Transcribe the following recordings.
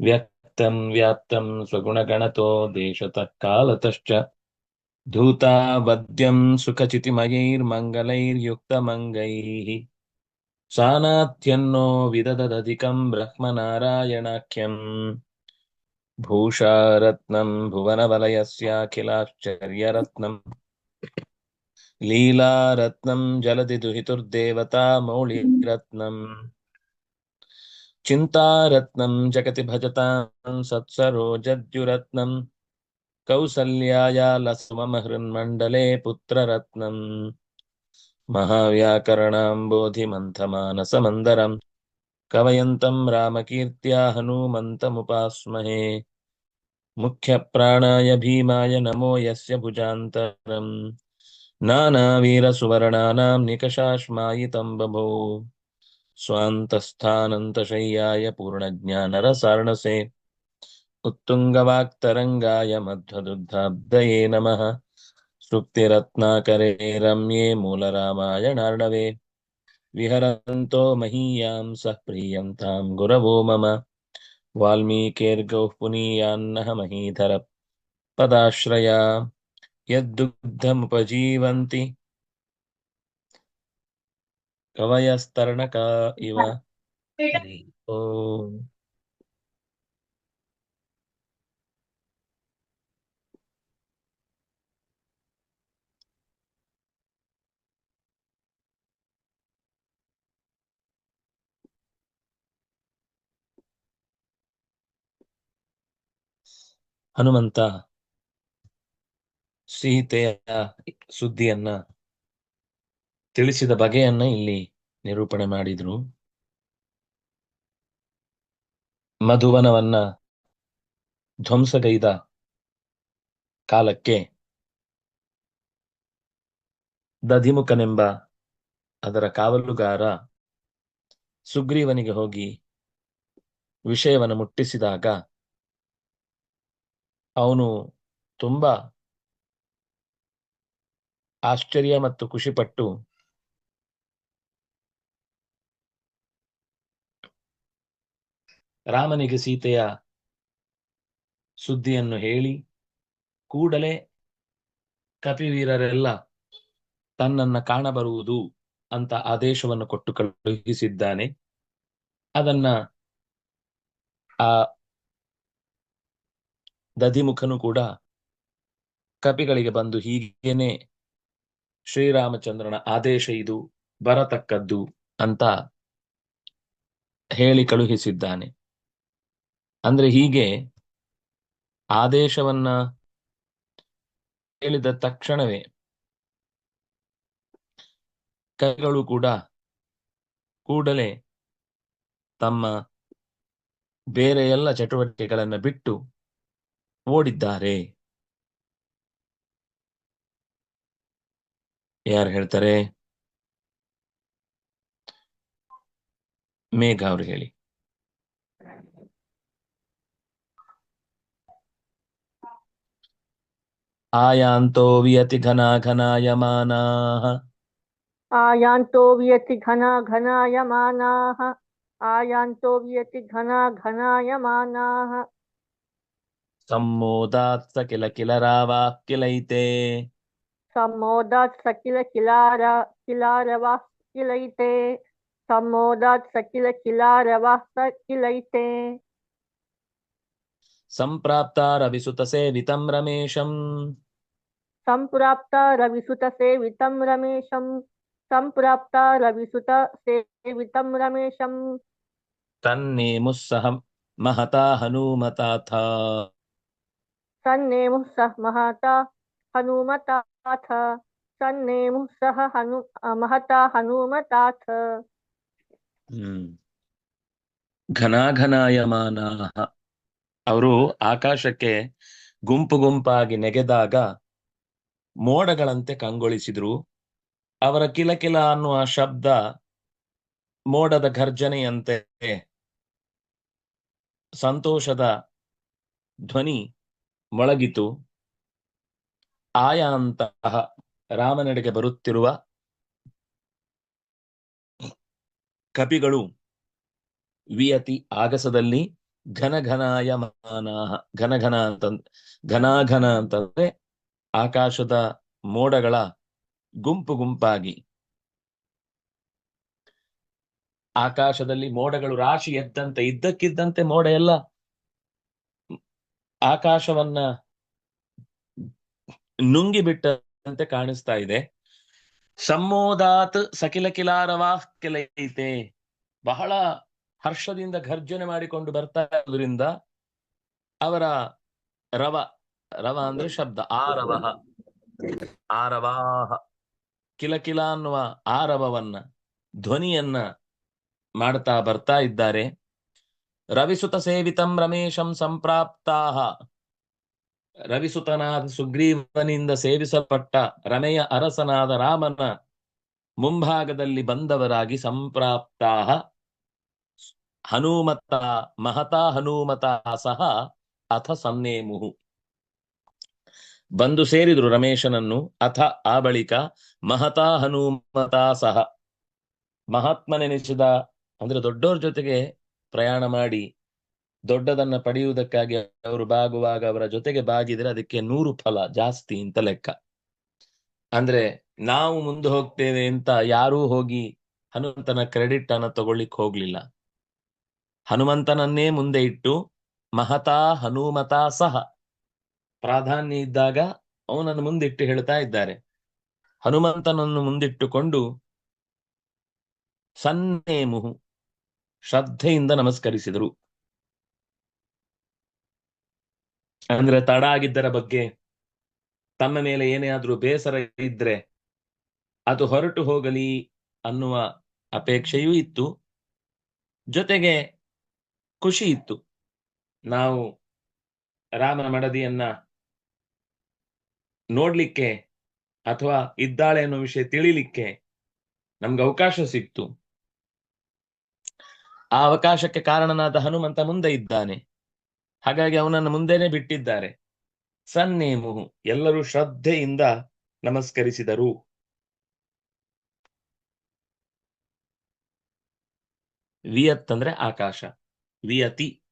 व्यक्तं व्याप्तं स्वगुणगणतो देशतः कालतश्च धूतावद्यं सुखचितिमयैर्मङ्गलैर्युक्तमङ्गैः। सानात्यन्नो विदददधिकं ब्रह्मनारायणाख्यम्। भूषारत्नं भुवनवलयस्याखिलाश्चर्यरत्नम् लीलारत्नं जलधि दुहितुर्देवता मौलिरत्नम् चिन्तारत्नं जगति भजतां सत्सरोजद्युरत्नम् कौसल्याया लसमहृन्मण्डले पुत्ररत्नम् महाव्याकरणाम्बोधिमन्थमानसमन्दरम् कवयन्तं रामकीर्त्या हनूमन्तमुपास्महे मुख्यप्राणाय भीमाय नमो यस्य भुजान्तरम् नानावीरसुवर्णानां निकषाश्मायितं बभो स्वान्तस्थानन्तशय्याय पूर्णज्ञानरसार्णसे। उत्तुङ्गवाक्तरङ्गाय मध्वदुग्धाब्दये नमः। सुक्तिरत्नाकरे रम्ये मूलरामायणार्णवे विहरन्तो महीयां सः प्रीयन्तां गुरवो मम। वाल्मीकेर्गौः पुनीयान्नः महीधर पदाश्रया यद्दुग्धमुपजीवन्ति कवयस्तरणका इव हरि ओम् ಹನುಮಂತ ಸೀತೆಯ ಸುದ್ದಿಯನ್ನ ತಿಳಿಸಿದ ಬಗೆಯನ್ನ ಇಲ್ಲಿ ನಿರೂಪಣೆ ಮಾಡಿದ್ರು. ಮಧುವನವನ್ನ ಧ್ವಂಸಗೈದ ಕಾಲಕ್ಕೆ ದಧಿಮುಖನೆಂಬ ಅದರ ಕಾವಲುಗಾರ ಸುಗ್ರೀವನಿಗೆ ಹೋಗಿ ವಿಷಯವನ್ನು ಮುಟ್ಟಿಸಿದಾಗ ಅವನು ತುಂಬಾ ಆಶ್ಚರ್ಯ ಮತ್ತು ಖುಷಿಪಟ್ಟು ರಾಮನಿಗೆ ಸೀತೆಯ ಸುದ್ದಿಯನ್ನು ಹೇಳಿ, ಕೂಡಲೇ ಕಪಿವೀರರೆಲ್ಲ ತನ್ನನ್ನ ಕಾಣಬರುವುದು ಅಂತ ಆದೇಶವನ್ನು ಕೊಟ್ಟು ಕಳುಹಿಸಿದ್ದಾನೆ. ಅದನ್ನ ಆ ದಧಿಮುಖನು ಕೂಡ ಕಪಿಗಳಿಗೆ ಬಂದು ಹೀಗೇನೆ ಶ್ರೀರಾಮಚಂದ್ರನ ಆದೇಶ ಇದು, ಬರತಕ್ಕದ್ದು ಅಂತ ಹೇಳಿ ಕಳುಹಿಸಿದ್ದಾನೆ. ಅಂದ್ರೆ ಹೀಗೆ ಆದೇಶವನ್ನ ಹೇಳಿದ ತಕ್ಷಣವೇ ಕೈಗಳು ಕೂಡ ಕೂಡಲೇ ತಮ್ಮ ಬೇರೆ ಎಲ್ಲ ಚಟುವಟಿಕೆಗಳನ್ನು ಬಿಟ್ಟು ಓಡಿದ್ದಾರೆ. ಯಾರು ಹೇಳ್ತಾರೆ? ಮೇಘ ಅವ್ರು ಹೇಳಿ. आयान्तो वियति घना घनायमानाः। आयान्तो वियति घना घनायमानाः। आयान्तो वियति घना घनायमानाः। सम्मोदात् स किल किलरावाः किलैते सम्मोदात् स किल किलारा किलारवाः किलैते सम्मोदात् स किल किलारवाः स किलैते सम्प्राप्ता रविसुतसेवितं रमेशम्। सम्प्राप्ता रविसुतसेवितं रमेशं सम्प्राप्ता रविसुतसेवितं रमेशं तन्नेमुः सह महता हनूमताथ सन्नेमुः सह महता हनुमताथ सन्नेमुः सह हनु महता हनुमताथ ಹ್ಮ್ ಘನಾಘನಾಯಮಾನಾಹ ಅವರು ಆಕಾಶಕ್ಕೆ ಗುಂಪು ಗುಂಪಾಗಿ ನೆಗೆದಾಗ ಮೋಡಗಳಂತೆ ಕಂಗೊಳಿಸಿದ್ರು. ಅವರ ಕಿಲಕಿಲ ಅನ್ನುವ ಶಬ್ದ ಮೋಡದ ಘರ್ಜನೆಯಂತೆ ಸಂತೋಷದ ಧ್ವನಿ ಮೊಳಗಿತು. ಆಯಾಂತಹ ರಾಮನೆಡೆಗೆ ಬರುತ್ತಿರುವ ಕಪಿಗಳು ವಿಯತಿ ಆಗಸದಲ್ಲಿ ಘನ ಅಂತ ಘನ ಘನ ಅಂತಂದ್ ಘನ ಘನ ಅಂತಂದ್ರೆ ಆಕಾಶದ ಮೋಡಗಳ ಗುಂಪು ಗುಂಪಾಗಿ. ಆಕಾಶದಲ್ಲಿ ಮೋಡಗಳು ರಾಶಿ ಎದ್ದಂತೆ, ಇದ್ದಕ್ಕಿದ್ದಂತೆ ಮೋಡ ಎಲ್ಲ ಆಕಾಶವನ್ನ ನುಂಗಿ ಬಿಟ್ಟಂತೆ ಕಾಣಿಸ್ತಾ ಇದೆ. ಸಮ್ಮೋದಾತ್ ಸಕಿಲ ಕಿಲಾರವಾ ಕೆಲೈತೆ. ಬಹಳ ಹರ್ಷದಿಂದ ಘರ್ಜನೆ ಮಾಡಿಕೊಂಡು ಬರ್ತಾ ಇರೋದ್ರಿಂದ ಅವರ ರವ ರವ ಅಂದ್ರೆ ಶಬ್ದ ಆರವ ಆರವಾಹ. ಕಿಲಕಿಲ ಅನ್ನುವ ಆರವವನ್ನ, ಧ್ವನಿಯನ್ನ ಮಾಡ್ತಾ ಬರ್ತಾ ಇದ್ದಾರೆ. ರವಿಸುತ ಸೇವಿತಂ ರಮೇಶಂ ಸಂಪ್ರಾಪ್ತಾಹ. ರವಿಸುತನಾದ ಸುಗ್ರೀವನಿಂದ ಸೇವಿಸಲ್ಪಟ್ಟ ರಮೆಯ ಅರಸನಾದ ರಾಮನ ಮುಂಭಾಗದಲ್ಲಿ ಬಂದವರಾಗಿ ಸಂಪ್ರಾಪ್ತಾಹ. ಹನುಮತ, ಮಹತಾ ಹನುಮತ ಸಹ ಅಥ ಸನ್ನೇಮುಹು ಬಂದು ಸೇರಿದ್ರು ರಮೇಶನನ್ನು. ಅಥ ಆ ಬಳಿಕ ಮಹತಾ ಹನುಮತಾ ಸಹ. ಮಹಾತ್ಮನೆನಿಸಿದ ಅಂದ್ರೆ ದೊಡ್ಡವ್ರ ಜೊತೆಗೆ ಪ್ರಯಾಣ ಮಾಡಿ ದೊಡ್ಡದನ್ನ ಪಡೆಯುವುದಕ್ಕಾಗಿ ಅವರು ಬಾಗುವಾಗ ಅವರ ಜೊತೆಗೆ ಬಾಗಿದ್ರೆ ಅದಕ್ಕೆ ನೂರು ಫಲ ಜಾಸ್ತಿ ಅಂತ ಲೆಕ್ಕ. ಅಂದ್ರೆ ನಾವು ಮುಂದೆ ಹೋಗ್ತೇವೆ ಅಂತ ಯಾರೂ ಹೋಗಿ ಹನುಮಂತನ ಕ್ರೆಡಿಟ್ ಅನ್ನ ತಗೊಳ್ಳಿಕ್ ಹೋಗ್ಲಿಲ್ಲ. ಹನುಮಂತನನ್ನೇ ಮುಂದೆ ಇಟ್ಟು ಮಹತಾ ಹನುಮತಾ ಸಹ ಪ್ರಾಧಾನ್ಯ ಇದ್ದಾಗ ಅವನನ್ನು ಮುಂದಿಟ್ಟು ಹೇಳ್ತಾ ಇದ್ದಾರೆ. ಹನುಮಂತನನ್ನು ಮುಂದಿಟ್ಟುಕೊಂಡು ಸನ್ನೇಮುಹು ಶ್ರದ್ಧೆಯಿಂದ ನಮಸ್ಕರಿಸಿದರು. ಅಂದ್ರೆ ತಡ ಆಗಿದ್ದರ ಬಗ್ಗೆ ತಮ್ಮ ಮೇಲೆ ಏನೇ ಆದ್ರೂ ಬೇಸರ ಇದ್ರೆ ಅದು ಹೊರಟು ಹೋಗಲಿ ಅನ್ನುವ ಅಪೇಕ್ಷೆಯೂ ಇತ್ತು. ಜೊತೆಗೆ ಖುಷಿ ಇತ್ತು. ನಾವು ರಾಮನ ಮಡದಿಯನ್ನ ನೋಡ್ಲಿಕ್ಕೆ ಅಥವಾ ಇದ್ದಾಳೆ ಅನ್ನೋ ವಿಷಯ ತಿಳಿಲಿಕ್ಕೆ ನಮ್ಗೆ ಅವಕಾಶ ಸಿಕ್ತು. ಆ ಅವಕಾಶಕ್ಕೆ ಕಾರಣನಾದ ಹನುಮಂತ ಮುಂದೆ ಇದ್ದಾನೆ. ಹಾಗಾಗಿ ಅವನನ್ನು ಮುಂದೆನೆ ಬಿಟ್ಟಿದ್ದಾರೆ. ಸನ್ನೇಮು, ಎಲ್ಲರೂ ಶ್ರದ್ಧೆಯಿಂದ ನಮಸ್ಕರಿಸಿದರು. ವಿಯತ್ ಅಂದ್ರೆ ಆಕಾಶ. ವಿಯತಿ,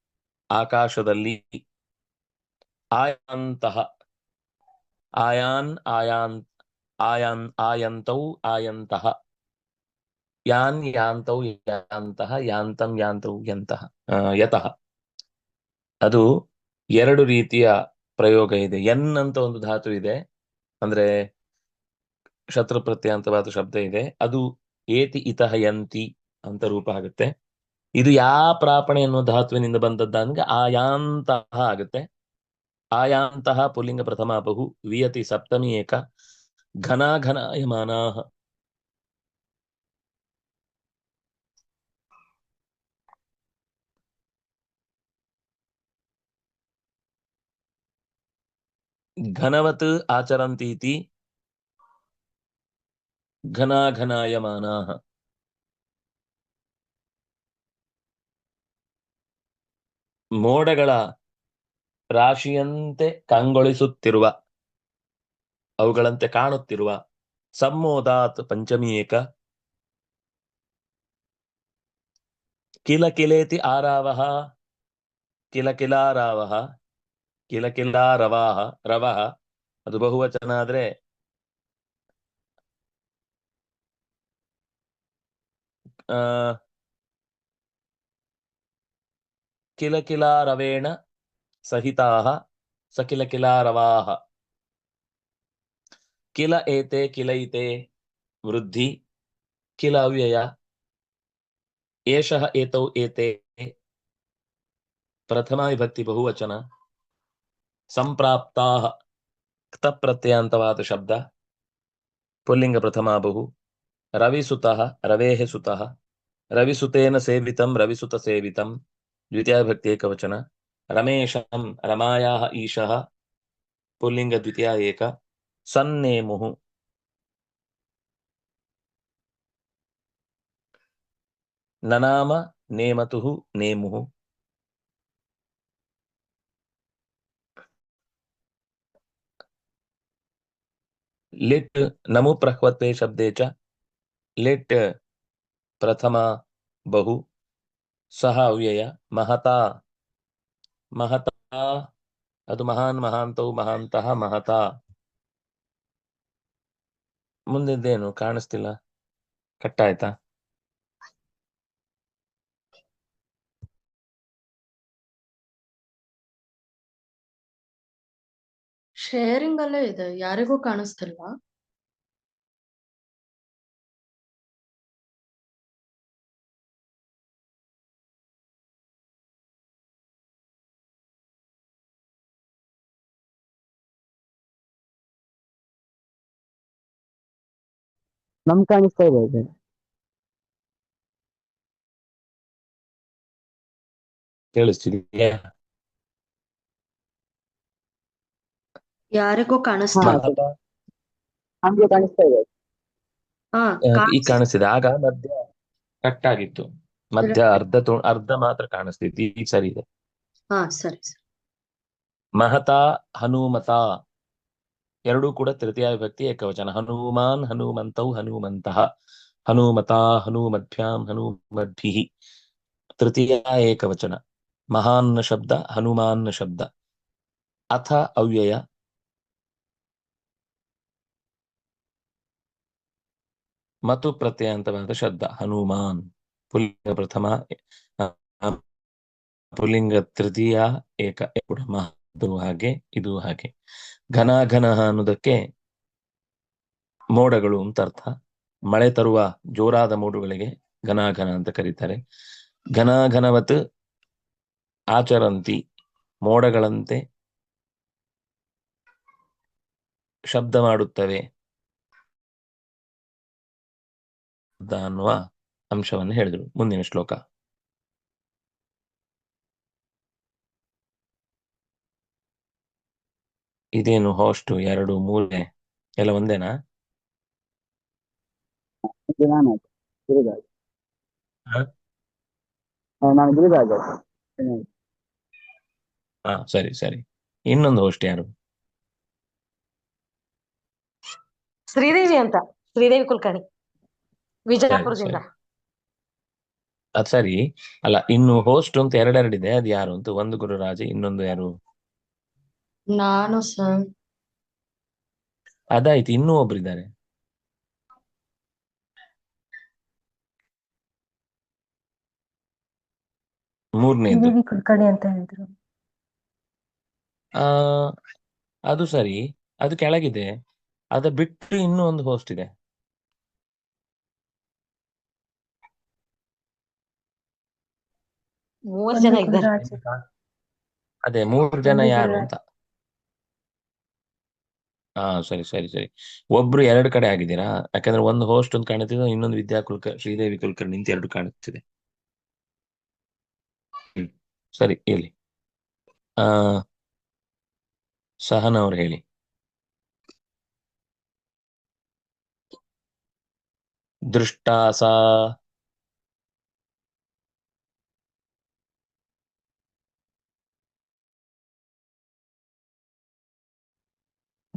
ಆಕಾಶದಲ್ಲಿ ಆಯಾಂತಹ ಆಯಾನ್ ಆಯಾನ್ ಆಯಾನ್, ಆಯಂತೌ ಆಯಂತಹ ಯಾನ್, ಯಾಂತೌ ಯಾಂತಹ ಯಾಂತಂ, ಯಾಂತೌ ಯಂತಹ ಯತಃ. ಅದು ಎರಡು ರೀತಿಯ ಪ್ರಯೋಗ ಇದೆ. ಎನ್ ಅಂತ ಒಂದು ಧಾತು ಇದೆ. ಅಂದ್ರೆ ಶತ್ರು ಪ್ರತ್ಯಂತವಾದ ಶಬ್ದ ಇದೆ. ಅದು ಏತಿ ಇತಃ ಯಂತಿ ಅಂತ ರೂಪ ಆಗುತ್ತೆ. ಇದು ಯಾ ಪ್ರಾಪಣೆ ಅನ್ನೋ ಧಾತುವಿನಿಂದ ಬಂದದ್ದ ಅಂದ್ರೆ ಆಯಾಂತಹ ಆಗುತ್ತೆ. ಆಯಾಂತಹ ಪುಲ್ಲಿಂಗ ಪ್ರಥಮ ಬಹು ವಿಯತಿ ಸಪ್ತಮಿ ಏಕ ಘನ ಘನಾಯಮಾನಾಹ ಘನವತ್ ಆಚರಂತೀತಿ ಘನಾಘನಾಯಮಾನಾಹ ಮೋಡಗಳ ರಾಶಿಯಂತೆ ಕಂಗೊಳಿಸುತ್ತಿರುವ, ಅವುಗಳಂತೆ ಕಾಣುತ್ತಿರುವ ಸಮ್ಮೋದಾತ್ ಪಂಚಮಿ ಏಕ ಕಿಲ ಕಿಲೇತಿ ಆರಾವಹ ಕಿಲ ಕಿಲಾರಾವಹ ಕಿಲ ಕಿಲಾರವಾಹ ರವಃ ಅದು ಬಹುವಚನ ಆದ್ರೆ ಕಿಲ ಕಿಲಾರವೇಣ ಸಹಿತಾಹ ಸಕಿಲ ಕಿಲಾರವಾಹ ಕಿಲ ಏತೆ ಕಿಲೈತೆ ವೃದ್ಧಿ ಕಿಲ ಅವ್ಯಯ ಏಷಃ ಏತೌ ಏತೆ ಪ್ರಥಮ ವಿಭಕ್ತಿ ಬಹುವಚನ ಸಂಪ್ರಾಪ್ತಾಹ ಕ್ತ ಪ್ರತ್ಯಯಾಂತವಾದ ಶಬ್ದ ಪುಲ್ಲಿಂಗ ಪ್ರಥಮ ಬಹು ರವಿಸುತಃ ರವೇಃ ಸುತಃ ರವಿಸುತೇನ ಸೇವಿತಂ ರವಿಸುತ ಸೇವಿತಂ रमेशं रमायाः ईशः पुल्लिङ्गद्वितीया एक सन्नेमुः ननाम, नेमतुः, नेमुः। लिट्, नमु प्रह्वत्वे शब्दे च, लिट्, प्रथमा बहु सः अव्यय, महता। ಮಹತ ಅದು ಮಹಾನ್ ಮಹಾಂತವು ಮಹಾಂತಹ ಮಹತ. ಮುಂದಿದ್ದೇನು? ಕಾಣಿಸ್ತಿಲ್ಲ. ಕಟ್ಟಾಯ್ತಾ? ಶೇರಿಂಗ್ ಅಲ್ಲೇ ಇದೆ. ಯಾರಿಗೂ ಕಾಣಿಸ್ತಿಲ್ಲ. ನಮ್ ಕಾಣಿಸ್ತಾ ಇದೆ ಇದು. ಕೇಳಿಸ್ತಿದೆಯಾ? ಯಾರಿಗೂ ಕಾಣಿಸ್ತಾ ಮಹತ ನಮ್ಗೆ ಕಾಣಿಸ್ತಾ ಇದೆ. ಹಾ ಈಗ ಕಾಣಿಸ್ ಕಾಣಿಸ್ತಿದೆ. ಆಗ ಮಧ್ಯ ಕಟ್ ಆಗಿತ್ತು. ಮಧ್ಯ ಅರ್ಧ ಅರ್ಧ ಮಾತ್ರ ಕಾಣಿಸ್ತಿತ್ತು. ಈಗ ಸರಿ ಇದೆ. ಹಾ ಸರಿ ಸರಿ. ಹನುಮತಾ ಹನುಮತ. ಎರಡೂ ಕೂಡ ತೃತೀಯ ವಿಭಕ್ತಿ ಏಕವಚನ. ಹನುಮಾನ್ ಹನುಮಂತೌ ಹನುಮಂತಃ. ಹನುಮತಾ ಹನುಮದ್ಭ್ಯಾಂ ಹನುಮದ್ಭಿಹಿ ತೃತೀಯ ಏಕವಚನ. ಮಹಾನ್ ಶಬ್ದ, ಹನುಮಾನ್ ಶಬ್ದ. ಅಥ ಅವ್ಯಯ. ಮತ್ತು ಪ್ರತ್ಯಯಾಂತವಾದ ಶಬ್ದ. ಹನುಮಾನ್. ಪುಲ್ಲಿಂಗ ಪ್ರಥಮ. ಪುಲ್ಲಿಂಗ ತೃತೀಯ ಏಕ. ಕೂಡ ಮಹದು ಹಾಗೆ, ಇದು ಹಾಗೆ. ಘನ ಘನ ಅನ್ನೋದಕ್ಕೆ ಮೋಡಗಳು ಅಂತ ಅರ್ಥ. ಮಳೆ ತರುವ ಜೋರಾದ ಮೋಡಗಳಿಗೆ ಘನ ಘನ ಅಂತ ಕರೀತಾರೆ. ಘನ ಘನವತ್ ಆಚರಂತಿ, ಮೋಡಗಳಂತೆ ಶಬ್ದ ಮಾಡುತ್ತವೆ. ಅನ್ನುವ ಅಂಶವನ್ನು ಹೇಳಿದರು ಮುಂದಿನ ಶ್ಲೋಕ. ಇದೇನು ಹೋಸ್ಟು ಎರಡು ಮೂಲೆ ಎಲ್ಲ ಒಂದೇನಾ? ಹ? ಸರಿ ಸರಿ. ಇನ್ನೊಂದು ಹೋಸ್ಟ್ ಯಾರು? ಶ್ರೀದೇವಿ ಅಂತ. ಶ್ರೀದೇವಿ ಕುಲಕರ್ಣಿ. ವಿಜಯಪುರದಿಂದ. ಅದ್ ಸರಿ. ಅಲ್ಲ ಇನ್ನು ಹೋಸ್ಟ್ ಅಂತ ಎರಡೆರಡಿದೆ. ಅದು ಯಾರು ಅಂತ? ಒಂದು ಗುರುರಾಜ ಇನ್ನೊಂದು ಯಾರು? ನಾನು ಸರ್ ಅದಾಯ್ತು ಇನ್ನೂ ಒಬ್ರಿದ್ದಾರೆ ಮೂರನೇದು ಶ್ರೀದೇವಿ ಕುಲಕರ್ಣಿ ಅಂತ ಹೇಳಿದ್ರು. ಆ ಅದು ಸರಿ. ಅದು ಕೆಳಗಿದೆ. ಅದ ಬಿಟ್ಟು ಇನ್ನೂ ಒಂದು ಹೋಸ್ಟ್ ಇದೆ. ಮೂವರ್ ಒಂದು ಜನ ಇದ್ದಾರೆ. ಅದೇ ಮೂರು ಜನ ಯಾರು ಅಂತ ಅಂತ. ಹಾ ಸರಿ ಸರಿ ಸರಿ. ಒಬ್ರು ಎರಡು ಕಡೆ ಆಗಿದ್ದೀರಾ? ಯಾಕಂದ್ರೆ ಒಂದು ಹೋಸ್ಟ್ ಒಂದು ಕಾಣುತ್ತಿದೆ, ಇನ್ನೊಂದು ವಿದ್ಯಾ ಕುಲಕರ್ಣಿ ಶ್ರೀದೇವಿ ಕುಲಕರ್ಣಿ ಅಂತ ಎರಡು ಕಾಣುತ್ತಿದೆ. ಸರಿ, ಹೇಳಿ. ಆ, ಸಹನ ಅವ್ರು ಹೇಳಿ. ದೃಷ್ಟಾಸ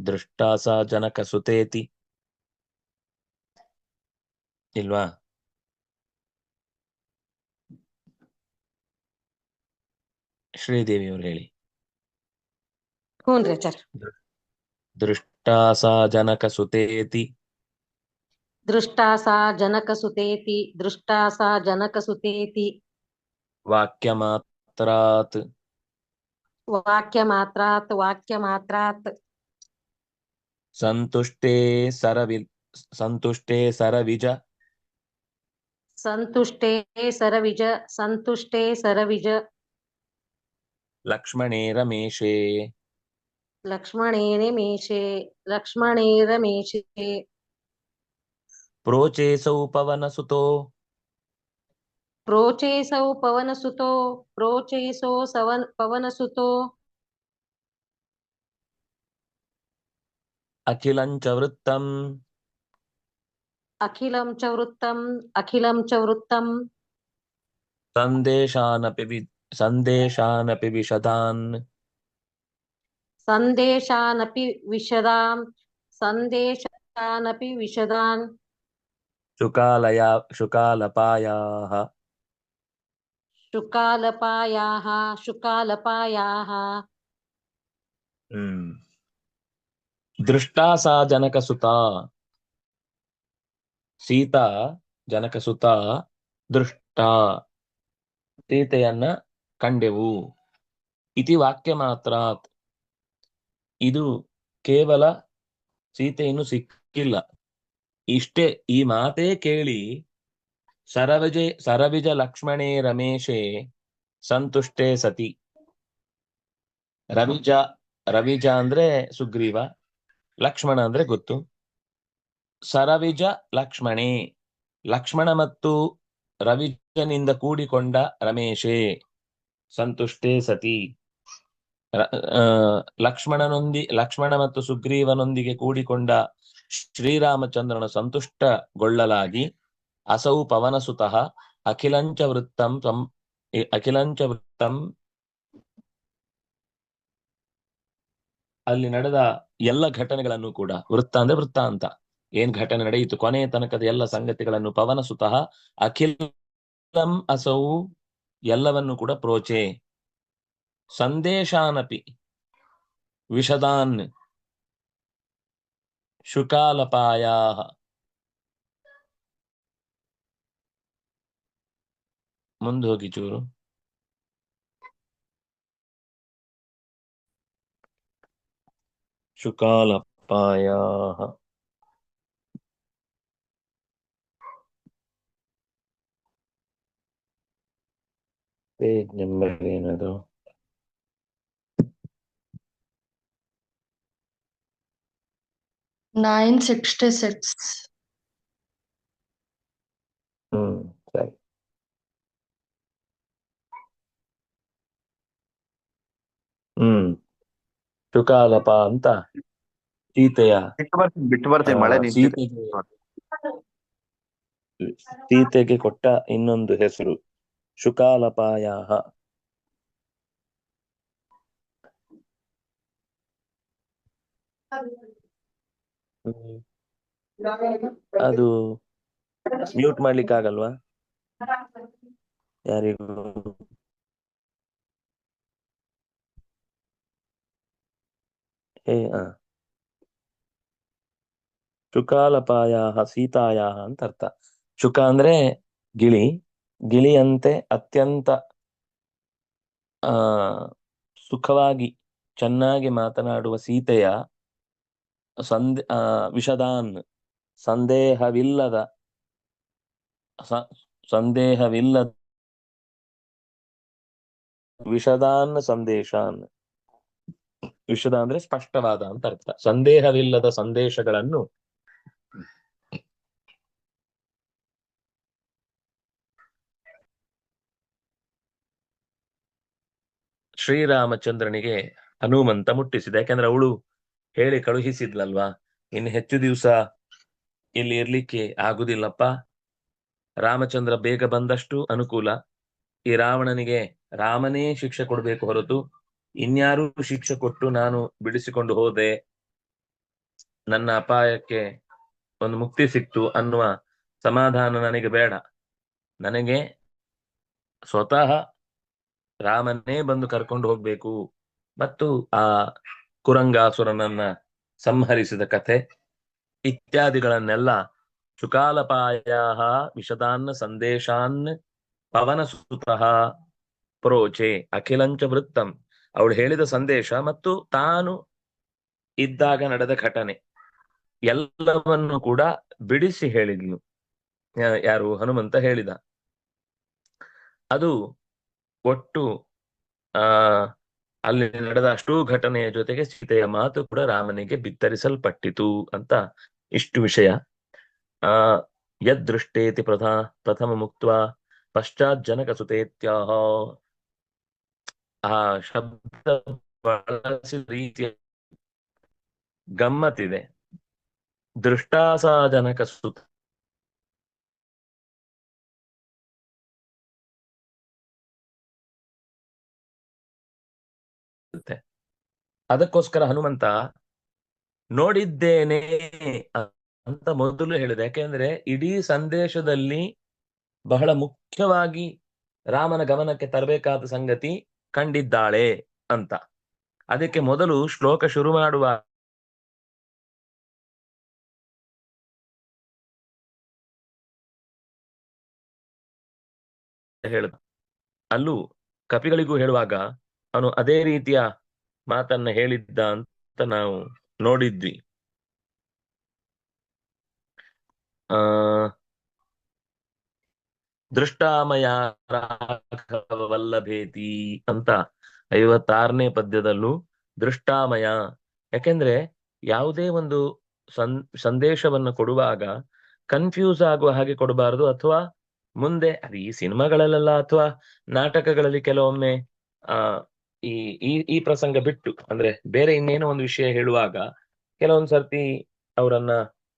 ದೃಷ್ಟಾಸ ಜನಕ ಸುತೇತಿ. ಇಲ್ವಾ? ಶ್ರೀದೇವಿ ಅವ್ರು ಹೇಳಿ ದೃಷ್ಟಾ ಸಾ ದೃಷ್ಟಾಸ ಜನಕ ಸುತೇತಿ. ದೃಷ್ಟಾ ಸಾ ಜನಕ ಸುತೇತಿ ದೃಷ್ಟಾ ಸಾ ಜನಕ ಸುತೇತಿ. ವಾಕ್ಯ ಮಾತ್ರಾತ್. ವಾಕ್ಯ ಮಾತ್ರಾತ್ ವಾಕ್ಯ ಮಾತ್ರಾತ್. ಸಂತುಷ್ಟೇ ಸರವಿ ಸಂತುಷ್ಟೇ ಸರವಿಜ ಸಂತುಷ್ಟೇ ಸರವಿಜ ಸಂತುಷ್ಟೇ ಸರವಿಜ ಲಕ್ಷ್ಮಣೇ ರಮೇಶೇ ಲಕ್ಷ್ಮಣೇನೆ ಮೇಷೆ ಲಕ್ಷ್ಮಣೇರ ಮೇಷೆ ಪ್ರೋಚೇಸೌ ಪವನಸುತೋ ಪ್ರೋಚೇಸೌ ಪವನಸುತೋ ಪ್ರೋಚೇಸೋ ಸವನ್ ಪವನಸುತೋ अखिलं च वृत्तम्। अखिलं च वृत्तम् अखिलं च वृत्तम्। सन्देशानपि वि सन्देशानपि विशदान्। सन्देशानपि विशदां सन्देशानपि विशदान्। शुकालया शुकालपायाः। शुकालपायाः शुकालपायाः। हम्म। ದೃಷ್ಟಾ ಸಾ ಜನಕಸುತ ಸೀತಾ ಜನಕಸುತ, ದೃಷ್ಟ ಸೀತೆಯನ್ನ ಕಂಡೆವು. ಇತಿ ವಾಕ್ಯ ಮಾತ್ರ ಇದು ಕೇವಲ ಸೀತೆಯನ್ನು ಸಿಕ್ಕಿಲ್ಲ. ಇಷ್ಟೇ ಈ ಮಾತೇ ಕೇಳಿ ಸರವಿಜೆ ಸರವಿಜ ಲಕ್ಷ್ಮಣೇ ರಮೇಶೇ ಸಂತುಷ್ಟೇ ಸತಿ. ರವಿಜ ರವಿಜ ಅಂದ್ರೆ ಸುಗ್ರೀವ. ಲಕ್ಷ್ಮಣ ಅಂದ್ರೆ ಗೊತ್ತು. ಸರವಿಜ ಲಕ್ಷ್ಮಣೇ. ಲಕ್ಷ್ಮಣ ಮತ್ತು ರವಿಜನಿಂದ ಕೂಡಿಕೊಂಡ ರಮೇಶೇ. ಸಂತುಷ್ಟೇ ಸತಿ. ಲಕ್ಷ್ಮಣನೊಂದಿ, ಲಕ್ಷ್ಮಣ ಮತ್ತು ಸುಗ್ರೀವನೊಂದಿಗೆ ಕೂಡಿಕೊಂಡ ಶ್ರೀರಾಮಚಂದ್ರನ ಸಂತುಷ್ಟಗೊಳ್ಳಲಾಗಿ ಅಸೌ ಪವನಸುತಃ ಅಖಿಲಂಚ ವೃತ್ತಂ ಅಖಿಲಂಚ ವೃತ್ತಂ ಅಲ್ಲಿ ನಡೆದ ಎಲ್ಲ ಘಟನೆಗಳನ್ನು ಕೂಡ ವೃತ್ತ ಅಂದ್ರೆ ವೃತ್ತ ಅಂತ. ಏನ್ ಘಟನೆ ನಡೆಯಿತು? ಕೊನೆಯ ತನಕದ ಎಲ್ಲ ಸಂಗತಿಗಳನ್ನು ಪವನ ಸುತಃ ಅಖಿಲಂ ಅಸೌ ಎಲ್ಲವನ್ನು ಕೂಡ ಪ್ರೋಚೆ. ಸಂದೇಶಾನಪಿ ವಿಷದಾನ್ ಶುಕಾಲಪಾಯ ಮುಂದೋಗಿ ಚೂರು. ಶುಕಾಲಪಾಯಾ ಪೇಜ್ ನಂಬರ್ ಏನದು ನೈನ್ ಸಿಕ್ಸ್ಟಿ ಸಿಕ್ಸ್ ಹ್ಮ್ ಸರಿ ಹ್ಮ್ ಶುಕಾಲಪ ಅಂತ ಸೀತೆಯ ಬಿಟ್ಟು ಬರ್ತೀನಿ ಬಿಟ್ಟು ಬರ್ತೀನಿ ಮಳೆ ನಿಂತಿದೆ. ಸೀತೆಗೆ ಸೀತೆಗೆ ಕೊಟ್ಟ ಇನ್ನೊಂದು ಹೆಸರು ಶುಕಾಲಪಾಯ ಅದು ಮ್ಯೂಟ್ ಮಾಡ್ಲಿಕ್ಕೆ ಆಗಲ್ವಾ ಯಾರಿಗೂ? ಏ ಆ. ಶುಕಾಲಪಾಯ ಸೀತಾಯ ಅಂತ ಅರ್ಥ. ಶುಕ ಅಂದ್ರೆ ಗಿಳಿ. ಗಿಳಿಯಂತೆ ಅತ್ಯಂತ, ಆ, ಸುಖವಾಗಿ, ಚೆನ್ನಾಗಿ ಮಾತನಾಡುವ ಸೀತೆಯ ಸಂದೇ ಆ, ವಿಷದಾನ್, ಸಂದೇಹವಿಲ್ಲದ ಸಂದೇಹವಿಲ್ಲದ, ವಿಷದಾನ್, ಸಂದೇಶಾನ್. ವಿಷದ ಅಂದ್ರೆ ಸ್ಪಷ್ಟವಾದ ಅಂತ ಅರ್ಥ. ಸಂದೇಹವಿಲ್ಲದ ಸಂದೇಶಗಳನ್ನು ಶ್ರೀರಾಮಚಂದ್ರನಿಗೆ ಹನುಮಂತ ಮುಟ್ಟಿಸಿದ. ಯಾಕಂದ್ರೆ ಅವಳು ಹೇಳಿ ಕಳುಹಿಸಿದ್ಲಲ್ವಾ? ಇನ್ನು ಹೆಚ್ಚು ದಿವಸ ಇಲ್ಲಿ ಇರ್ಲಿಕ್ಕೆ ಆಗುದಿಲ್ಲಪ್ಪ. ರಾಮಚಂದ್ರ ಬೇಗ ಬಂದಷ್ಟು ಅನುಕೂಲ. ಈ ರಾವಣನಿಗೆ ರಾಮನೇ ಶಿಕ್ಷೆ ಕೊಡ್ಬೇಕು ಹೊರತು ಇನ್ಯಾರೂ ಶಿಕ್ಷೆ ಕೊಟ್ಟು ನಾನು ಬಿಡಿಸಿಕೊಂಡು ಹೋದೆ, ನನ್ನ ಅಪಾಯಕ್ಕೆ ಒಂದು ಮುಕ್ತಿ ಸಿಕ್ತು ಅನ್ನುವ ಸಮಾಧಾನ ನನಗೆ ಬೇಡ. ನನಗೆ ಸ್ವತಃ ರಾಮನೇ ಬಂದು ಕರ್ಕೊಂಡು ಹೋಗ್ಬೇಕು. ಮತ್ತು ಆ ಕುರಂಗಾಸುರನನ್ನ ಸಂಹರಿಸಿದ ಕಥೆ ಇತ್ಯಾದಿಗಳನ್ನೆಲ್ಲ ಶುಕಾಲಪಾಯ ವಿಷದಾನ್ನ ಸಂದೇಶಾನ್ ಪವನಸುತಃ ಪ್ರೋಚೆ ಅಖಿಲಂಚ ವೃತ್ತಂ. ಅವಳು ಹೇಳಿದ ಸಂದೇಶ ಮತ್ತು ತಾನು ಇದ್ದಾಗ ನಡೆದ ಘಟನೆ. ಎಲ್ಲವನ್ನು ಕೂಡ ಬಿಡಿಸಿ ಹೇಳಿದ್ಲು ಯಾರು? ಹನುಮಂತ ಹೇಳಿದ. ಅದು ಒಟ್ಟು, ಆ, ಅಲ್ಲಿ ನಡೆದ ಅಷ್ಟೂ ಘಟನೆಯ ಜೊತೆಗೆ ಸೀತೆಯ ಮಾತು ಕೂಡ ರಾಮನಿಗೆ ಬಿತ್ತರಿಸಲ್ಪಟ್ಟಿತು ಅಂತ ಇಷ್ಟು ವಿಷಯ. ಆ, ಯದೃಷ್ಟೇತಿ ಪ್ರಥಾ, ಪ್ರಥಮ ಮುಕ್ತ ಪಶ್ಚಾತ್ ಜನಕ ಸುತೇತ್ಯಾಹ ಆ ಶಬ್ದ ಬಳಸಿದ ರೀತಿಯ ಗಮ್ಮತ್ತಿದೆ. ದೃಷ್ಟಾಸಾಜನಕ ಸುತ ಅದಕ್ಕೋಸ್ಕರ ಹನುಮಂತ, ನೋಡಿದ್ದೇನೆ ಅಂತ ಮೊದಲು ಹೇಳಿದೆ. ಯಾಕೆಂದ್ರೆ ಇಡೀ ಸಂದೇಶದಲ್ಲಿ ಬಹಳ ಮುಖ್ಯವಾಗಿ ರಾಮನ ಗಮನಕ್ಕೆ ತರಬೇಕಾದ ಸಂಗತಿ ಕಂಡಿದ್ದಾಳೆ ಅಂತ. ಅದಕ್ಕೆ ಮೊದಲು ಶ್ಲೋಕ ಶುರು ಮಾಡುವ ಹೇಳ ಅಲ್ಲೂ ಕಪಿಗಳಿಗೂ ಹೇಳುವಾಗ ಅವನು ಅದೇ ರೀತಿಯ ಮಾತನ್ನ ಹೇಳಿದ್ದ ಅಂತ ನಾವು ನೋಡಿದ್ವಿ. ಆ ದೃಷ್ಟಾಮಯ ವಲ್ಲಭೇತಿ ಅಂತ ಐವತ್ತಾರನೇ ಪದ್ಯದಲ್ಲೂ ದೃಷ್ಟಾಮಯ. ಯಾಕೆಂದ್ರೆ ಯಾವುದೇ ಒಂದು ಸಂ, ಸಂದೇಶವನ್ನು ಕೊಡುವಾಗ ಕನ್ಫ್ಯೂಸ್ ಆಗುವ ಹಾಗೆ ಕೊಡಬಾರದು ಅಥವಾ ಮುಂದೆ ಅದು ಈ ಸಿನಿಮಾಗಳಲ್ಲೆಲ್ಲ ಅಥವಾ ನಾಟಕಗಳಲ್ಲಿ ಕೆಲವೊಮ್ಮೆ, ಆ, ಈ ಈ ಪ್ರಸಂಗ ಬಿಟ್ಟು ಅಂದ್ರೆ ಬೇರೆ ಇನ್ನೇನೋ ಒಂದು ವಿಷಯ ಹೇಳುವಾಗ ಕೆಲವೊಂದ್ ಸರ್ತಿ ಅವರನ್ನ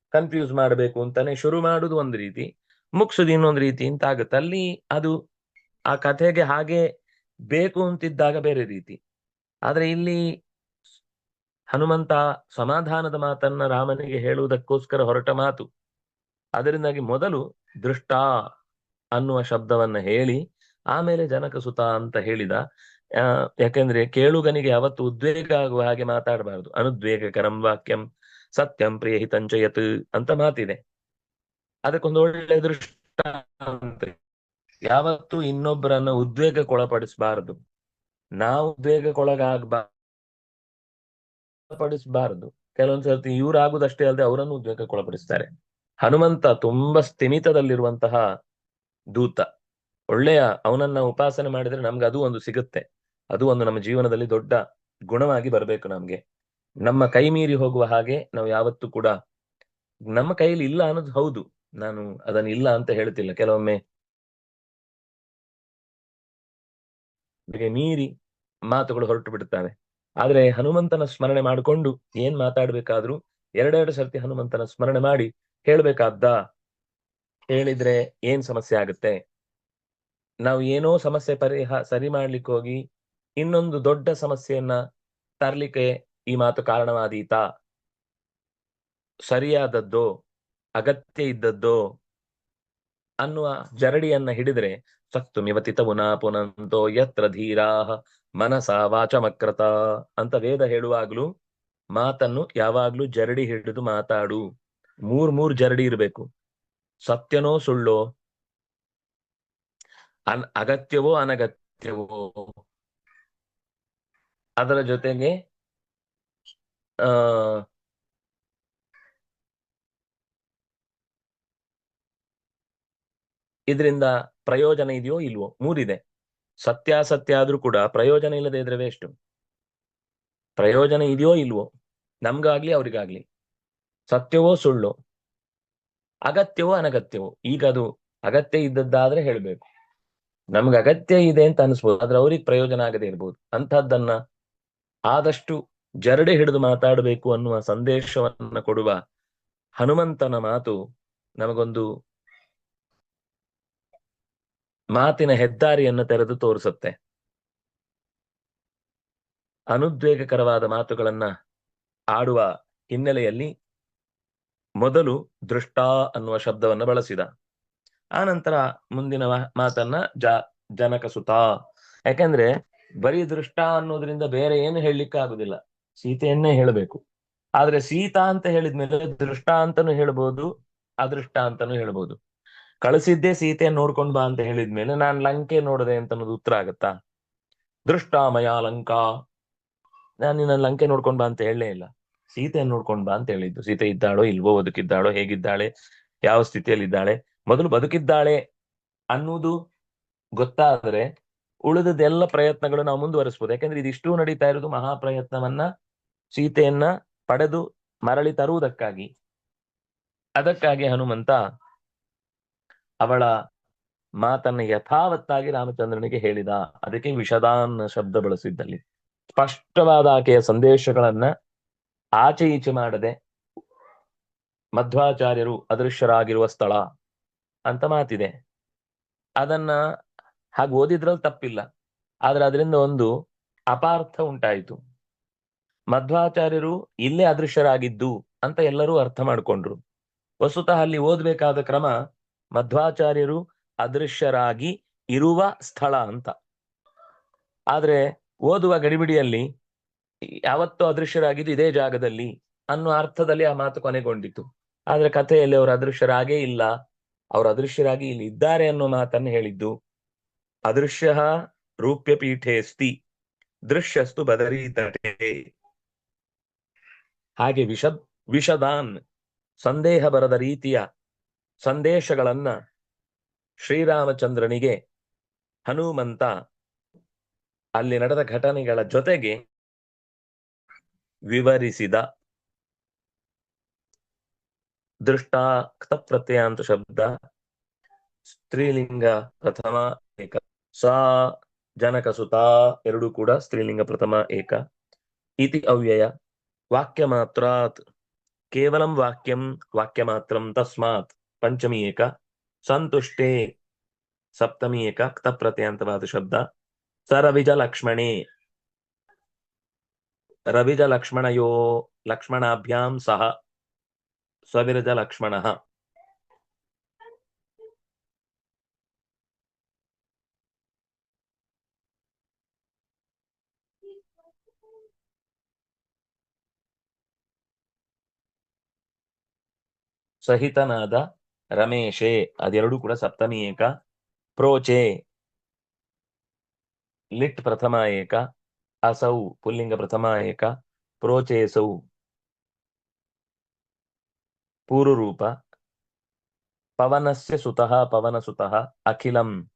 ಕನ್ಫ್ಯೂಸ್ ಮಾಡಬೇಕು ಅಂತಾನೆ ಶುರು ಮಾಡುದು ಒಂದು ರೀತಿ. ಮುಗ್ಸುದು ಇನ್ನೊಂದು ರೀತಿ ಅಂತ ಆಗುತ್ತೆ ಅಲ್ಲಿ ಅದು ಆ ಕಥೆಗೆ ಹಾಗೆ ಬೇಕು ಅಂತಿದ್ದಾಗ ಬೇರೆ ರೀತಿ. ಆದ್ರೆ ಇಲ್ಲಿ ಹನುಮಂತ ಸಮಾಧಾನದ ಮಾತನ್ನ ರಾಮನಿಗೆ ಹೇಳುವುದಕ್ಕೋಸ್ಕರ ಹೊರಟ ಮಾತು. ಅದರಿಂದಾಗಿ ಮೊದಲು ದೃಷ್ಟ ಅನ್ನುವ ಶಬ್ದವನ್ನ ಹೇಳಿ, ಆಮೇಲೆ ಜನಕಸುತ ಅಂತ ಹೇಳಿದ. ಯಾಕೆಂದ್ರೆ ಕೇಳುಗನಿಗೆ ಯಾವತ್ತು ಉದ್ವೇಗ ಆಗುವ ಹಾಗೆ ಮಾತಾಡಬಾರದು. ಅನುದ್ವೇಗಕರಂ ವಾಕ್ಯಂ ಸತ್ಯಂ ಪ್ರಿಯ ಹಿತಂಚಯತ್ ಅಂತ ಮಾತಿದೆ. ಅದಕ್ಕೊಂದು ಒಳ್ಳೆ ದೃಷ್ಟ ಅಂತ ಯಾವತ್ತು ಇನ್ನೊಬ್ಬರನ್ನ ಉದ್ವೇಗಕ್ಕೊಳಪಡಿಸಬಾರದು. ನಾವು ಉದ್ವೇಗಕ್ಕೊಳಗಾಗಬಾರದು. ಕೆಲವೊಂದ್ಸರ್ತಿ ಕೆಲವೊಂದ್ ಸರ್ತಿ ಇವ್ರಾಗುದಷ್ಟೇ ಅಲ್ಲದೆ ಅವರನ್ನು ಉದ್ವೇಗಕ್ಕೊಳಪಡಿಸ್ತಾರೆ. ಹನುಮಂತ ತುಂಬಾ ಸ್ಥಿಮಿತದಲ್ಲಿರುವಂತಹ ದೂತ. ಒಳ್ಳೆಯ ಅವನನ್ನ ಉಪಾಸನೆ ಮಾಡಿದ್ರೆ ನಮ್ಗೆ ಅದು ಒಂದು ಸಿಗುತ್ತೆ. ಅದು ಒಂದು ನಮ್ಮ ಜೀವನದಲ್ಲಿ ದೊಡ್ಡ ಗುಣವಾಗಿ ಬರಬೇಕು ನಮ್ಗೆ. ನಮ್ಮ ಕೈ ಮೀರಿ ಹೋಗುವ ಹಾಗೆ ನಾವು ಯಾವತ್ತೂ ಕೂಡ ನಮ್ಮ ಕೈಯಲ್ಲಿ ಇಲ್ಲ ಅನ್ನೋದು ಹೌದು. ನಾನು ಅದನ್ನ ಇಲ್ಲ ಅಂತ ಹೇಳ್ತಿಲ್ಲ. ಕೆಲವೊಮ್ಮೆ ಮೀರಿ ಮಾತುಗಳು ಹೊರಟು ಬಿಡುತ್ತವೆ. ಆದ್ರೆ ಹನುಮಂತನ ಸ್ಮರಣೆ ಮಾಡಿಕೊಂಡು ಏನ್ ಮಾತಾಡ್ಬೇಕಾದ್ರೂ ಎರಡೆರಡು ಸರ್ತಿ ಹನುಮಂತನ ಸ್ಮರಣೆ ಮಾಡಿ ಹೇಳ್ಬೇಕಾದ್ದ ಹೇಳಿದ್ರೆ ಏನ್ ಸಮಸ್ಯೆ ಆಗುತ್ತೆ? ನಾವು ಏನೋ ಸಮಸ್ಯೆ ಪರಿಹ, ಸರಿ ಮಾಡ್ಲಿಕ್ಕೆ ಹೋಗಿ ಇನ್ನೊಂದು ದೊಡ್ಡ ಸಮಸ್ಯೆಯನ್ನ ತರ್ಲಿಕ್ಕೆ ಈ ಮಾತು ಕಾರಣವಾದೀತಾ? ಸರಿಯಾದದ್ದೋ? ಅಗತ್ಯ ಇದ್ದದ್ದು ಅನ್ನುವ ಜರಡಿಯನ್ನ ಹಿಡಿದ್ರೆ ಸತ್ತು ಮಿವತಿತ ಪುನಃ ಪುನಂತೋ ಯತ್ರ ಧೀರಾ ಮನಸ ವಾಚಮಕ್ರತ ಅಂತ ವೇದ ಹೇಳುವಾಗ್ಲೂ ಮಾತನ್ನು ಯಾವಾಗ್ಲೂ ಜರಡಿ ಹಿಡಿದು ಮಾತಾಡು. ಮೂರ್ ಮೂರ್ ಜರಡಿ ಇರಬೇಕು. ಸತ್ಯನೋ ಸುಳ್ಳೋ ಅನ್ ಅಗತ್ಯವೋ ಅನಗತ್ಯವೋ ಅದರ ಜೊತೆಗೆ, ಆ ಇದರಿಂದ ಪ್ರಯೋಜನ ಇದೆಯೋ ಇಲ್ವೋ? ಮೂರಿದೆ. ಸತ್ಯಾಸತ್ಯ ಆದ್ರೂ ಕೂಡ ಪ್ರಯೋಜನ ಇಲ್ಲದೆ ಇದ್ರೆ ವೇಸ್ಟ್ ಪ್ರಯೋಜನ ಇದೆಯೋ ಇಲ್ವೋ? ನಮ್ಗಾಗ್ಲಿ ಅವ್ರಿಗಾಗ್ಲಿ. ಸತ್ಯವೋ ಸುಳ್ಳು? ಅಗತ್ಯವೋ ಅನಗತ್ಯವೋ? ಈಗ ಅದು ಅಗತ್ಯ ಇದ್ದದ್ದಾದ್ರೆ ಹೇಳ್ಬೇಕು. ನಮ್ಗೆ ಅಗತ್ಯ ಇದೆ ಅಂತ ಅನಿಸ್ಬೋದು. ಆದ್ರೆ ಅವ್ರಿಗೆ ಪ್ರಯೋಜನ ಆಗದೆ ಇರ್ಬೋದು. ಅಂತಹದ್ದನ್ನ ಆದಷ್ಟು ಜರಡೆ ಹಿಡಿದು ಮಾತಾಡಬೇಕು ಅನ್ನುವ ಸಂದೇಶವನ್ನ ಕೊಡುವ ಹನುಮಂತನ ಮಾತು ನಮಗೊಂದು ಮಾತಿನ ಹೆದ್ದಾರಿಯನ್ನು ತೆರೆದು ತೋರಿಸುತ್ತೆ. ಅನುದ್ವೇಗಕರವಾದ ಮಾತುಗಳನ್ನ ಆಡುವ ಹಿನ್ನೆಲೆಯಲ್ಲಿ ಮೊದಲು ದೃಷ್ಟ ಅನ್ನುವ ಶಬ್ದವನ್ನು ಬಳಸಿದ. ಆ ನಂತರ ಮುಂದಿನ ಮಾತನ್ನ ಜ ಜನಕಸುತ ಯಾಕಂದ್ರೆ ಬರೀ ದೃಷ್ಟ ಅನ್ನೋದ್ರಿಂದ ಬೇರೆ ಏನು ಹೇಳಲಿಕ್ಕೆ ಆಗುದಿಲ್ಲ ಸೀತೆಯನ್ನೇ ಹೇಳಬೇಕು. ಆದ್ರೆ ಸೀತಾ ಅಂತ ಹೇಳಿದ್ಮೇಲೆ ದೃಷ್ಟ ಅಂತನೂ ಹೇಳ್ಬೋದು, ಅದೃಷ್ಟ ಅಂತಾನು ಹೇಳ್ಬೋದು. ಕಳಿಸಿದ್ದೇ ಸೀತೆ ನೋಡ್ಕೊಂಡ್ ಬಾ ಅಂತ ಹೇಳಿದ್ಮೇಲೆ ನಾನ್ ಲಂಕೆ ನೋಡದೆ ಅಂತ ಅನ್ನೋದು ಉತ್ತರ ಆಗತ್ತಾ? ದೃಷ್ಟಾಮಯ ಲಂಕಾ. ನಾನು ನಿನ್ನ ಲಂಕೆ ನೋಡ್ಕೊಂಡ್ ಬಾ ಅಂತ ಹೇಳಲೇ ಇಲ್ಲ. ಸೀತೆ ನೋಡ್ಕೊಂಡ್ ಬಾ ಅಂತ ಹೇಳಿದ್ದು. ಸೀತೆ ಇದ್ದಾಳೋ ಇಲ್ವೋ ಬದುಕಿದ್ದಾಳೋ ಹೇಗಿದ್ದಾಳೆ? ಯಾವ ಸ್ಥಿತಿಯಲ್ಲಿ ಇದ್ದಾಳೆ ಮೊದಲು ಬದುಕಿದ್ದಾಳೆ ಅನ್ನುವುದು ಗೊತ್ತಾದ್ರೆ ಉಳಿದದೆಲ್ಲ ಪ್ರಯತ್ನಗಳು ನಾವು ಮುಂದುವರಿಸಬಹುದು ಯಾಕಂದ್ರೆ ಇದಿಷ್ಟು ನಡೀತಾ ಇರೋದು ಮಹಾಪ್ರಯತ್ನವನ್ನ ಸೀತೆಯನ್ನ ಪಡೆದು ಮರಳಿ ತರುವುದಕ್ಕಾಗಿ. ಅದಕ್ಕಾಗಿ ಹನುಮಂತ ಅವಳ ಮಾತನ್ನ ಯಥಾವತ್ತಾಗಿ ರಾಮಚಂದ್ರನಿಗೆ ಹೇಳಿದ. ಅದಕ್ಕೆ ವಿಷದಾನ್ ಶಬ್ದ ಬಳಸಿದ್ದಲ್ಲಿ. ಸ್ಪಷ್ಟವಾದ ಆಕೆಯ ಸಂದೇಶಗಳನ್ನ ಆಚೆ ಈಚೆ ಮಾಡದೆ ಮಧ್ವಾಚಾರ್ಯರು ಅದೃಶ್ಯರಾಗಿರುವ ಸ್ಥಳ ಅಂತ ಮಾತಿದೆ. ಅದನ್ನ ಹಾಗೆ ಓದಿದ್ರಲ್ಲಿ ತಪ್ಪಿಲ್ಲ. ಆದ್ರೆ ಅದರಿಂದ ಒಂದು ಅಪಾರ್ಥ ಉಂಟಾಯಿತು. ಮಧ್ವಾಚಾರ್ಯರು ಇಲ್ಲೇ ಅದೃಶ್ಯರಾಗಿದ್ದು ಅಂತ ಎಲ್ಲರೂ ಅರ್ಥ ಮಾಡ್ಕೊಂಡ್ರು. ವಸ್ತುತಃ ಅಲ್ಲಿ ಓದ್ಬೇಕಾದ ಕ್ರಮ ಮಧ್ವಾಚಾರ್ಯರು ಅದೃಶ್ಯರಾಗಿ ಇರುವ ಸ್ಥಳ ಅಂತ. ಆದ್ರೆ ಓದುವ ಗಡಿಬಿಡಿಯಲ್ಲಿ ಯಾವತ್ತೂ ಅದೃಶ್ಯರಾಗಿದ್ದು ಇದೇ ಜಾಗದಲ್ಲಿ ಅನ್ನೋ ಅರ್ಥದಲ್ಲಿ ಆ ಮಾತು ಕೊನೆಗೊಂಡಿತು. ಆದ್ರೆ ಕಥೆಯಲ್ಲಿ ಅವರು ಅದೃಶ್ಯರಾಗೇ ಇಲ್ಲ, ಅವರು ಅದೃಶ್ಯರಾಗಿ ಇಲ್ಲಿ ಇದ್ದಾರೆ ಅನ್ನೋ ಮಾತನ್ನು ಹೇಳಿದ್ದು, ಅದೃಶ್ಯ ರೂಪ್ಯ ಪೀಠೇಸ್ತಿ ದೃಶ್ಯಸ್ತು ಬದರಿ ಹಾಗೆ ವಿಷದ್, ವಿಷದಾನ್, ಸಂದೇಹ ಬರದ ರೀತಿಯ ಸಂದೇಶಗಳನ್ನ ಶ್ರೀರಾಮಚಂದ್ರನಿಗೆ ಹನುಮಂತ ಅಲ್ಲಿ ನಡೆದ ಘಟನೆಗಳ ಜೊತೆಗೆ ವಿವರಿಸಿದ ದೃಷ್ಟಾಕ್ತ ಕ್ತ ಶಬ್ದ ಸ್ತ್ರೀಲಿಂಗ ಪ್ರಥಮ ಏಕ. ಸಾ ಜನಕ ಸುತ ಎರಡು ಕೂಡ ಸ್ತ್ರೀಲಿಂಗ ಪ್ರಥಮ ಏಕ. ಇತಿ ಅವ್ಯಯ. ವಾಕ್ಯ ಮಾತ್ರಾತ್ ಕೇವಲಂ ವಾಕ್ಯಂ ವಾಕ್ಯ ಮಾತ್ರಂ ತಸ್ಮಾತ್. ಪಂಚಮಿ ಏಕ ಸಂತುಷ್ಟೇ ಸಪ್ತಮಿ ಏಕ ಕ್ತ ಪ್ರತ್ಯಂತವಾದ ಶಬ್ದ ಸ ರವಿಜ ಲಕ್ಷ್ಮಣೇ ರವಿಜ ಲಕ್ಷ್ಮಣಯೋ ಲಕ್ಷ್ಮಣಾಭ್ಯಾಂ ಸಹ ಸ್ವವಿರಜ ಲಕ್ಷ್ಮಣ ಸಹಿತನಾದ ರಮೇಶೇ, ಅದೆರಡು ಕೂಡ ಸಪ್ತಮಿ ಏಕ. ಪ್ರೋಚೆ, ಲಿಟ್ ಪ್ರಥಮ ಏಕ. ಅಸೌ, ಪುಲ್ಲಿಂಗ ಪ್ರಥಮ ಏಕ. ಪ್ರೋಚೇಸೌ ಪೂರ್ವರೂಪ. ಪವನಸ್ಯ ಸುತಃ ಪವನಸುತಃ ಅಖಿಲಂ.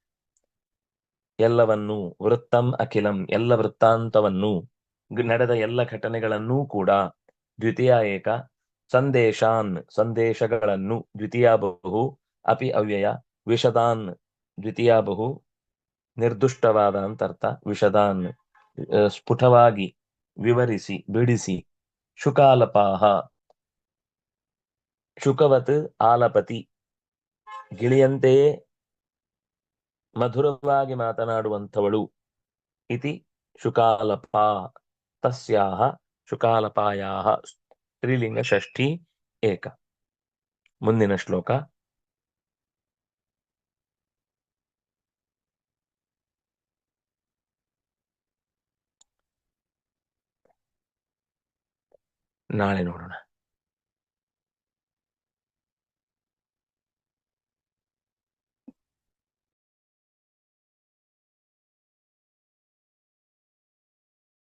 ಎಲ್ಲವನ್ನೂ, ವೃತ್ತಂ, ಅಖಿಲಂ, ಎಲ್ಲ ವೃತ್ತಾಂತವನ್ನು, ನಡೆದ ಎಲ್ಲ ಘಟನೆಗಳನ್ನೂ ಕೂಡ ದ್ವಿತೀಯ ಏಕ. ಸಂದೇಶಾನ್ ಸಂದೇಶಗಳನ್ನು ದ್ವಿತೀಯ ಬಹು ಅಪಿ ಅವ್ಯಯ ವಿಷದಾನ್ ದ್ವಿತೀಯ ಬಹು ನಿರ್ದುಷ್ಟವಾದ ಅಂತರ್ಥ ವಿಷದಾನ್ ಆ, ಸ್ಫುಟವಾಗಿ ವಿವರಿಸಿ ಬಿಡಿಸಿ. ಶುಕಾಲಪಾಹ. ಶುಕವತ್ ಆಲಪತಿ. ಗಿಳಿಯಂತೆಯೇ ಮಧುರವಾಗಿ ಮಾತನಾಡುವಂಥವಳು. ಇತಿ ಶುಕಾಲಪ. ತಸ್ಯಾಹ ಶುಕಾಲಪಾಯಾಹ. ಸ್ತ್ರೀಲಿಂಗ ಷಷ್ಠಿ ಏಕ. ಮುಂದಿನ ಶ್ಲೋಕ. ನಾಳೆ ನೋಡೋಣ.